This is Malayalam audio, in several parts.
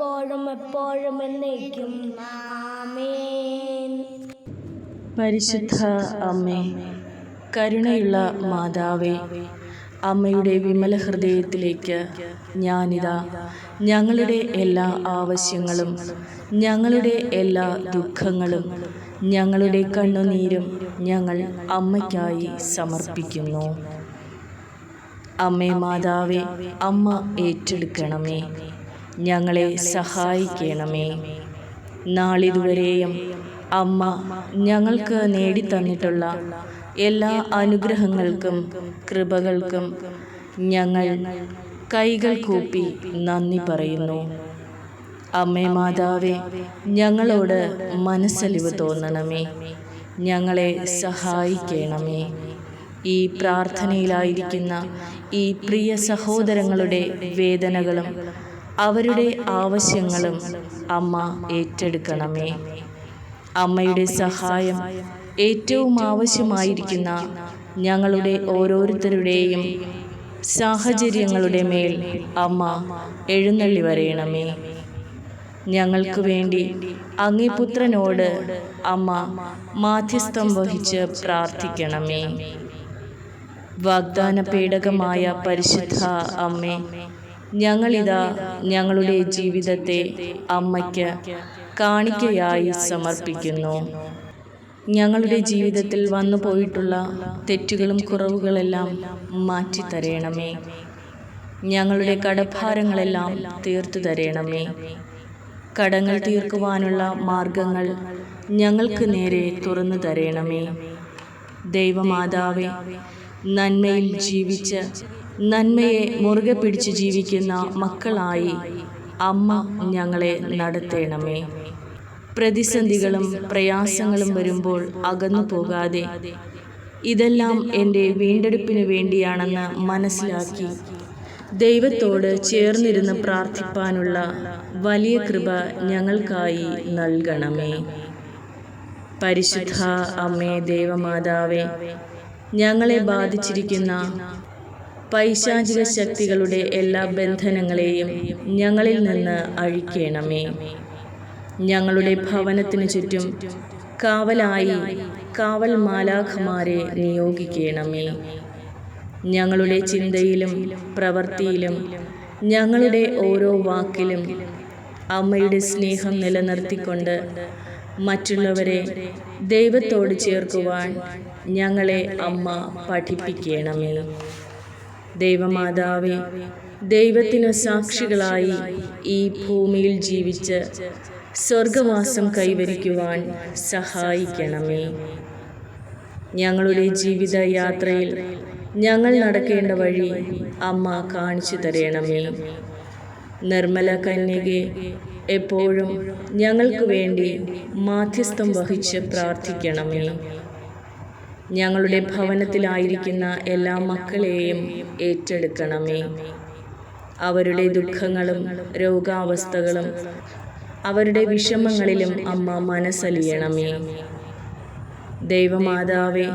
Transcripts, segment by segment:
ഇപ്പോഴും എപ്പോഴും എന്നേക്കും. ആമേൻ. പരിശുദ്ധ അമ്മേ കരുണയുള്ള മാതാവേ അമ്മയുടെ വിമല ഹൃദയത്തിലേക്ക് ഞാനിതാ. ഞങ്ങളുടെ എല്ലാ ആവശ്യങ്ങളും ഞങ്ങളുടെ എല്ലാ ദുഃഖങ്ങളും ഞങ്ങളുടെ കണ്ണുനീരും ഞങ്ങൾ അമ്മയ്ക്കായി സമർപ്പിക്കുന്നു. അമ്മേ മാതാവേ അമ്മ ഏറ്റെടുക്കണമേ. ഞങ്ങളെ സഹായിക്കണമേ. നാളിതുവരെയും അമ്മ ഞങ്ങൾക്ക് നേടിത്തന്നിട്ടുള്ള എല്ലാ അനുഗ്രഹങ്ങൾക്കും കൃപകൾക്കും ഞങ്ങൾ കൈകൾ കൂപ്പി നന്ദി പറയുന്നു. അമ്മേ മാതാവേ ഞങ്ങളോട് മനസ്സലിവ് തോന്നണമേ. ഞങ്ങളെ സഹായിക്കണമേ. ഈ പ്രാർത്ഥനയിലായിരിക്കുന്ന ഈ പ്രിയ സഹോദരങ്ങളുടെ വേദനകളും അവരുടെ ആവശ്യങ്ങളും അമ്മ ഏറ്റെടുക്കണമേ. അമ്മയുടെ സഹായം ഏറ്റവും ആവശ്യമായിരിക്കുന്ന ഞങ്ങളുടെ ഓരോരുത്തരുടെയും സാഹചര്യങ്ങളുടെ മേൽ അമ്മ എഴുന്നള്ളി വരയണമേ. ഞങ്ങൾക്ക് വേണ്ടി അങ്ങേ പുത്രനോട് അമ്മ മാധ്യസ്ഥം വഹിച്ച് പ്രാർത്ഥിക്കണമേ. വാഗ്ദാന പേടകമായ പരിശുദ്ധ അമ്മേ ഞങ്ങളിതാ ഞങ്ങളുടെ ജീവിതത്തെ അമ്മയ്ക്ക് കാണിക്കയായി സമർപ്പിക്കുന്നു. ഞങ്ങളുടെ ജീവിതത്തിൽ വന്നു പോയിട്ടുള്ള തെറ്റുകളും കുറവുകളെല്ലാം മാറ്റിത്തരയണമേ ഞങ്ങളുടെ കടഭാരങ്ങളെല്ലാം തീർത്തു തരയണമേ കടങ്ങൾ തീർക്കുവാനുള്ള മാർഗങ്ങൾ ഞങ്ങൾക്ക് നേരെ തുറന്നു തരയണമേ ദൈവമാതാവെ നന്മയിൽ ജീവിച്ച് നന്മയെ മുറുകെ പിടിച്ച് ജീവിക്കുന്ന മക്കളായി അമ്മ ഞങ്ങളെ നടത്തേണമേ. പ്രതിസന്ധികളും പ്രയാസങ്ങളും വരുമ്പോൾ അകന്നു പോകാതെ ഇതെല്ലാം എന്റെ വീണ്ടെടുപ്പിന് വേണ്ടിയാണെന്ന് മനസ്സിലാക്കി ദൈവത്തോട് ചേർന്നിരുന്ന് പ്രാർത്ഥിപ്പാനുള്ള വലിയ കൃപ ഞങ്ങൾക്കായി നൽകണമേ. പരിശുദ്ധ അമ്മേ ദേവമാതാവേ ഞങ്ങളെ ബാധിച്ചിരിക്കുന്ന പൈശാചിക ശക്തികളുടെ എല്ലാ ബന്ധനങ്ങളെയും ഞങ്ങളിൽ നിന്ന് അഴിക്കണമേ. ഞങ്ങളുടെ ഭവനത്തിനു ചുറ്റും കാവലായി കാവൽ മാലാഖമാരെ നിയോഗിക്കണമേ. ഞങ്ങളുടെ ചിന്തയിലും പ്രവൃത്തിയിലും ഞങ്ങളുടെ ഓരോ വാക്കിലും അമ്മയുടെ സ്നേഹം നിലനിർത്തിക്കൊണ്ട് മറ്റുള്ളവരെ ദൈവത്തോട് ചേർക്കുവാൻ ഞങ്ങളെ അമ്മ പഠിപ്പിക്കണമേ. ദൈവമാതാവേ ദൈവത്തിന് സാക്ഷികളായി ഈ ഭൂമിയിൽ ജീവിച്ച് സ്വർഗവാസം കൈവരിക്കുവാൻ സഹായിക്കണമേ. ഞങ്ങളുടെ ജീവിത യാത്രയിൽ ഞങ്ങൾ നടക്കേണ്ട വഴി അമ്മ കാണിച്ചു തരണമേ. നിർമ്മല കന്യകെ എപ്പോഴും ഞങ്ങൾക്ക് വേണ്ടി മാധ്യസ്ഥം വഹിച്ച് പ്രാർത്ഥിക്കണമേ. ഞങ്ങളുടെ ഭവനത്തിലായിരിക്കുന്ന എല്ലാ മക്കളെയും ഏറ്റെടുക്കണമേ. അവരുടെ ദുഃഖങ്ങളും രോഗാവസ്ഥകളും അവരുടെ വിഷമങ്ങളിലും അമ്മ മനസ്സലിയണമേ. ദൈവമാതാവേ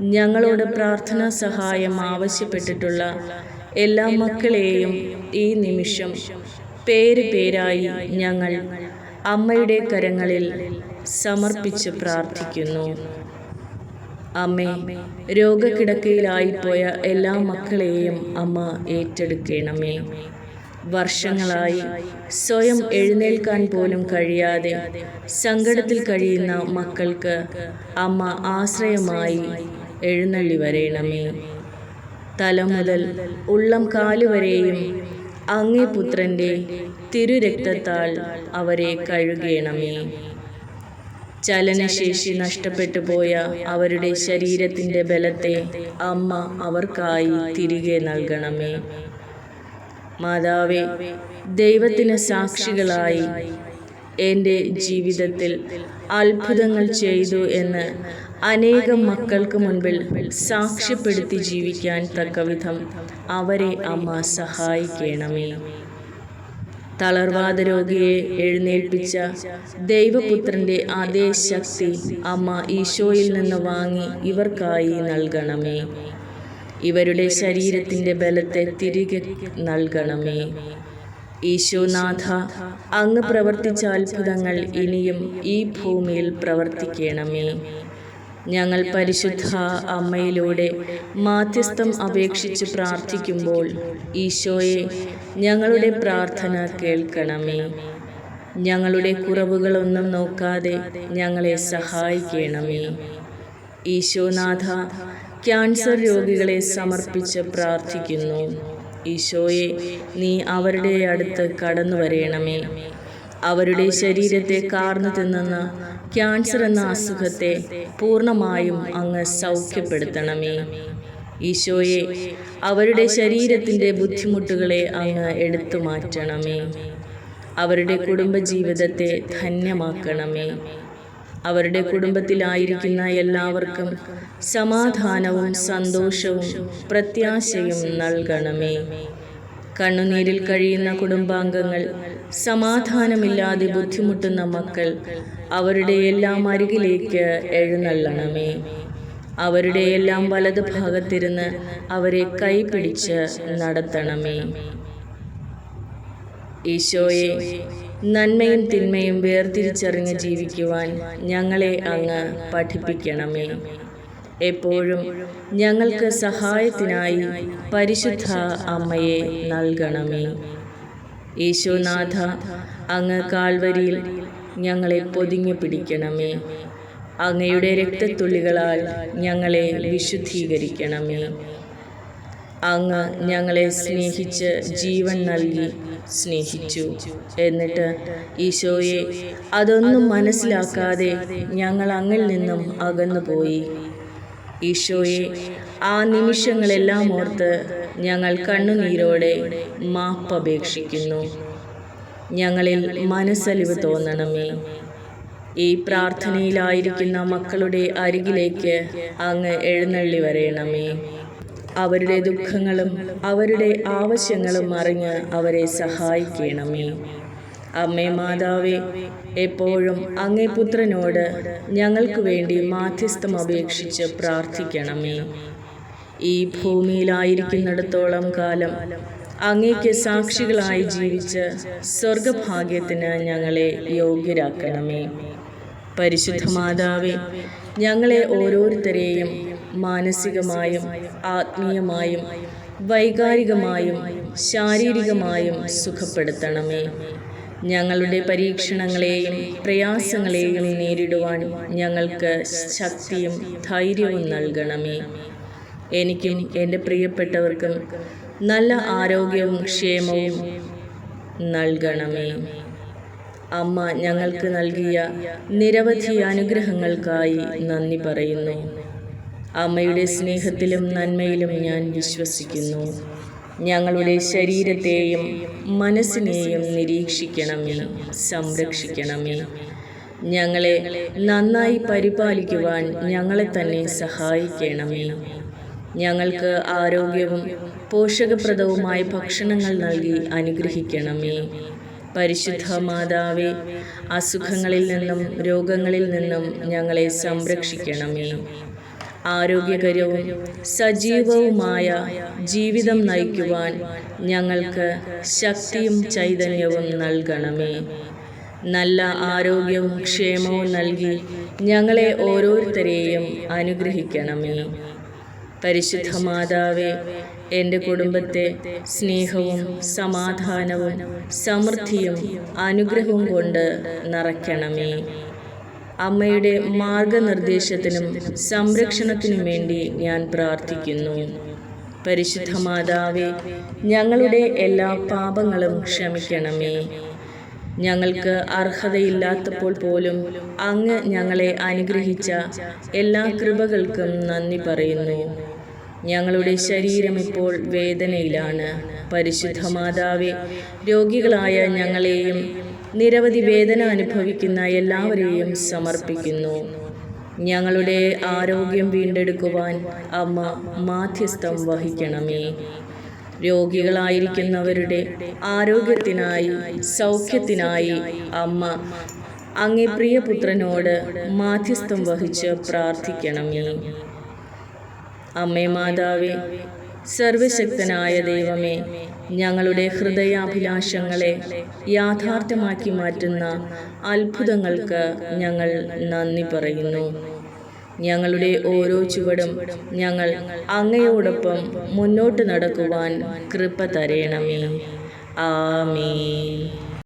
ഞങ്ങളോട് പ്രാർത്ഥനാ സഹായം ആവശ്യപ്പെട്ടിട്ടുള്ള എല്ലാ മക്കളെയും ഈ നിമിഷം പേര് പേരായി ഞങ്ങൾ അമ്മയുടെ കരങ്ങളിൽ സമർപ്പിച്ച് പ്രാർത്ഥിക്കുന്നു. അമ്മേ രോഗക്കിടക്കയിലായിപ്പോയ എല്ലാ മക്കളെയും അമ്മ ഏറ്റെടുക്കണമേ. വർഷങ്ങളായി സ്വയം എഴുന്നേൽക്കാൻ പോലും കഴിയാതെ സങ്കടത്തിൽ കഴിയുന്ന മക്കൾക്ക് അമ്മ ആശ്രയമായി എഴുന്നള്ളി വരേണമേ. തല മുതൽ ഉള്ളം കാലുവരെയും അങ്ങേ പുത്രന്റെ തിരുരക്തത്താൽ അവരെ കഴുകണമേ. ചലനശേഷി നഷ്ടപ്പെട്ടു പോയ അവരുടെ ശരീരത്തിന്റെ ബലത്തെ അമ്മ അവർക്കായി തിരികെ നൽകണമേ. മാതാവേ ദൈവത്തിന് സാക്ഷികളായി എന്റെ ജീവിതത്തിൽ അത്ഭുതങ്ങൾ ചെയ്തു എന്ന് അനേകം മക്കൾക്ക് മുൻപിൽ സാക്ഷ്യപ്പെടുത്തി ജീവിക്കാൻ തക്കവിധം അവരെ അമ്മ സഹായിക്കണമേ. തളർവാദ രോഗിയെ എഴുന്നേൽപ്പിച്ച ദൈവപുത്രന്റെ അതേ ശക്തി അമ്മ ഈശോയിൽ നിന്ന് വാങ്ങി ഇവർക്കായി നൽകണമേ. ഇവരുടെ ശരീരത്തിന്റെ ബലത്തെ തിരികെ നൽകണമേ. ഈശോനാഥ അങ്ങ് പ്രവർത്തിച്ച അത്ഭുതങ്ങൾ ഇനിയും ഈ ഭൂമിയിൽ പ്രവർത്തിക്കണമേ. ഞങ്ങൾ പരിശുദ്ധ അമ്മയിലൂടെ മാധ്യസ്ഥം അപേക്ഷിച്ച് പ്രാർത്ഥിക്കുമ്പോൾ ഈശോയെ ഞങ്ങളുടെ പ്രാർത്ഥന കേൾക്കണമേ. ഞങ്ങളുടെ കുറവുകളൊന്നും നോക്കാതെ ഞങ്ങളെ സഹായിക്കണമേ. ഈശോനാഥ ക്യാൻസർ രോഗികളെ സമർപ്പിച്ച് പ്രാർത്ഥിക്കുന്നു. ഈശോയെ നീ അവരുടെ അടുത്ത് കടന്നു വരയണമേ അവരുടെ ശരീരത്തെ കാർന്നു തിന്നുന്ന ക്യാൻസർ എന്ന അസുഖത്തെ പൂർണമായും അങ്ങ് സൗഖ്യപ്പെടുത്തണമേ. ഈശോയെ അവരുടെ ശരീരത്തിന്റെ ബുദ്ധിമുട്ടുകളെ അങ്ങ് എടുത്തു മാറ്റണമേ അവരുടെ കുടുംബജീവിതത്തെ ധന്യമാക്കണമേ. അവരുടെ കുടുംബത്തിലായിരിക്കുന്ന എല്ലാവർക്കും സമാധാനവും സന്തോഷവും പ്രത്യാശയും നൽകണമേ. കണ്ണുനീരിൽ കഴിയുന്ന കുടുംബാംഗങ്ങൾ സമാധാനമില്ലാതെ ബുദ്ധിമുട്ടുന്ന മക്കൾ അവരുടെ എല്ലാം അരികിലേക്ക് എഴുന്നള്ളണമേ. അവരുടെ എല്ലാം വലത് ഭാഗത്തിരുന്ന് അവരെ കൈപിടിച്ച് നടത്തണമേ. ഈശോയെ നന്മയും തിന്മയും വേർതിരിച്ചറിഞ്ഞ് ജീവിക്കുവാൻ ഞങ്ങളെ അങ്ങ് പഠിപ്പിക്കണമേ. എപ്പോഴും ഞങ്ങൾക്ക് സഹായത്തിനായി പരിശുദ്ധ അമ്മയെ നൽകണമേ. യേശുനാഥ അങ്ങ് കാൽവരിയിൽ ഞങ്ങളെ പൊതിഞ്ഞു പിടിക്കണമേ. അങ്ങയുടെ രക്തത്തുള്ളികളാൽ ഞങ്ങളെ വിശുദ്ധീകരിക്കണമേ. അങ്ങ് ഞങ്ങളെ സ്നേഹിച്ച് ജീവൻ നൽകി സ്നേഹിച്ചു. എന്നിട്ട് ഈശോയെ അതൊന്നും മനസ്സിലാക്കാതെ ഞങ്ങൾ അങ്ങിൽ നിന്നും അകന്നുപോയി. ഈശോയെ ആ നിമിഷങ്ങളെല്ലാം ഓർത്ത് ഞങ്ങൾ കണ്ണുനീരോടെ മാപ്പപേക്ഷിക്കുന്നു ഞങ്ങളിൽ മനസ്സലിവ് തോന്നണമേ. ഈ പ്രാർത്ഥനയിലായിരിക്കുന്ന മക്കളുടെ അരികിലേക്ക് അങ്ങ് എഴുന്നള്ളി വരയണമേ. അവരുടെ ദുഃഖങ്ങളും അവരുടെ ആവശ്യങ്ങളും അറിഞ്ഞ് അവരെ സഹായിക്കണമേ. അമ്മേ മാതാവേ എപ്പോഴും അങ്ങേ പുത്രനോട് ഞങ്ങൾക്ക് വേണ്ടി മാധ്യസ്ഥം അപേക്ഷിച്ച് പ്രാർത്ഥിക്കണമേ. ഈ ഭൂമിയിലായിരിക്കുന്നിടത്തോളം കാലം അങ്ങേക്ക് സാക്ഷികളായി ജീവിച്ച് സ്വർഗഭാഗ്യത്തിന് ഞങ്ങളെ യോഗ്യരാക്കണമേ. പരിശുദ്ധ മാതാവേ ഞങ്ങളെ ഓരോരുത്തരെയും മാനസികമായും ആത്മീയമായും വൈകാരികമായും ശാരീരികമായും സുഖപ്പെടുത്തണമേ. ഞങ്ങളുടെ പരീക്ഷണങ്ങളെയും പ്രയാസങ്ങളെയും നേരിടുവാൻ ഞങ്ങൾക്ക് ശക്തിയും ധൈര്യവും നൽകണമേ. എനിക്കും എന്റെ പ്രിയപ്പെട്ടവർക്കും നല്ല ആരോഗ്യവും ക്ഷേമവും നൽകണമേ. അമ്മ ഞങ്ങൾക്ക് നൽകിയ നിരവധി അനുഗ്രഹങ്ങൾക്കായി നന്ദി പറയുന്നു. അമ്മയുടെ സ്നേഹത്തിലും നന്മയിലും ഞാൻ വിശ്വസിക്കുന്നു. ഞങ്ങളുടെ ശരീരത്തെയും മനസ്സിനെയും നിരീക്ഷിക്കണമേ സംരക്ഷിക്കണമേ. ഞങ്ങളെ നന്നായി പരിപാലിക്കുവാൻ ഞങ്ങളെ തന്നെ സഹായിക്കണമേ. ഞങ്ങൾക്ക് ആരോഗ്യവും പോഷകപ്രദവുമായ ഭക്ഷണങ്ങൾ നൽകി അനുഗ്രഹിക്കണമേ. പരിശുദ്ധ മാതാവേ അസുഖങ്ങളിൽ നിന്നും രോഗങ്ങളിൽ നിന്നും ഞങ്ങളെ സംരക്ഷിക്കണമേ. ആരോഗ്യകരവും സജീവവുമായ ജീവിതം നയിക്കുവാൻ ഞങ്ങൾക്ക് ശക്തിയും ചൈതന്യവും നൽകണമേ. നല്ല ആരോഗ്യവും ക്ഷേമവും നൽകി ഞങ്ങളെ ഓരോരുത്തരെയും അനുഗ്രഹിക്കണമേ. പരിശുദ്ധ മാതാവേ എന്റെ കുടുംബത്തെ സ്നേഹവും സമാധാനവും സമൃദ്ധിയും അനുഗ്രഹവും കൊണ്ട് നിറയ്ക്കണമേ. അമ്മയുടെ മാർഗനിർദ്ദേശത്തിനും സംരക്ഷണത്തിനും വേണ്ടി ഞാൻ പ്രാർത്ഥിക്കുന്നു. പരിശുദ്ധ മാതാവേ ഞങ്ങളുടെ എല്ലാ പാപങ്ങളും ക്ഷമിക്കണമേ. ഞങ്ങൾക്ക് അർഹതയില്ലാത്തപ്പോൾ പോലും അങ്ങ് ഞങ്ങളെ അനുഗ്രഹിച്ച എല്ലാ കൃപകൾക്കും നന്ദി പറയുന്നു. ഞങ്ങളുടെ ശരീരം ഇപ്പോൾ വേദനയിലാണ്. പരിശുദ്ധ മാതാവെ രോഗികളായ ഞങ്ങളെയും നിരവധി വേദന അനുഭവിക്കുന്ന എല്ലാവരെയും സമർപ്പിക്കുന്നു. ഞങ്ങളുടെ ആരോഗ്യം വീണ്ടെടുക്കുവാൻ അമ്മ മാധ്യസ്ഥം വഹിക്കണമേ. രോഗികളായിരിക്കുന്നവരുടെ ആരോഗ്യത്തിനായി സൗഖ്യത്തിനായി അമ്മ അങ്ങേ പ്രിയപുത്രനോട് മാധ്യസ്ഥം വഹിച്ച് പ്രാർത്ഥിക്കണമേ. അമ്മേ മാതാവേ സർവശക്തനായ ദൈവമേ ഞങ്ങളുടെ ഹൃദയാഭിലാഷങ്ങളെ യാഥാർത്ഥ്യമാക്കി മാറ്റുന്ന അത്ഭുതങ്ങൾക്ക് ഞങ്ങൾ നന്ദി പറയുന്നു. ഞങ്ങളുടെ ഓരോ ചുവടും ഞങ്ങൾ അങ്ങയോടൊപ്പം മുന്നോട്ട് നടക്കുവാൻ കൃപ തരയണമേ ആമേ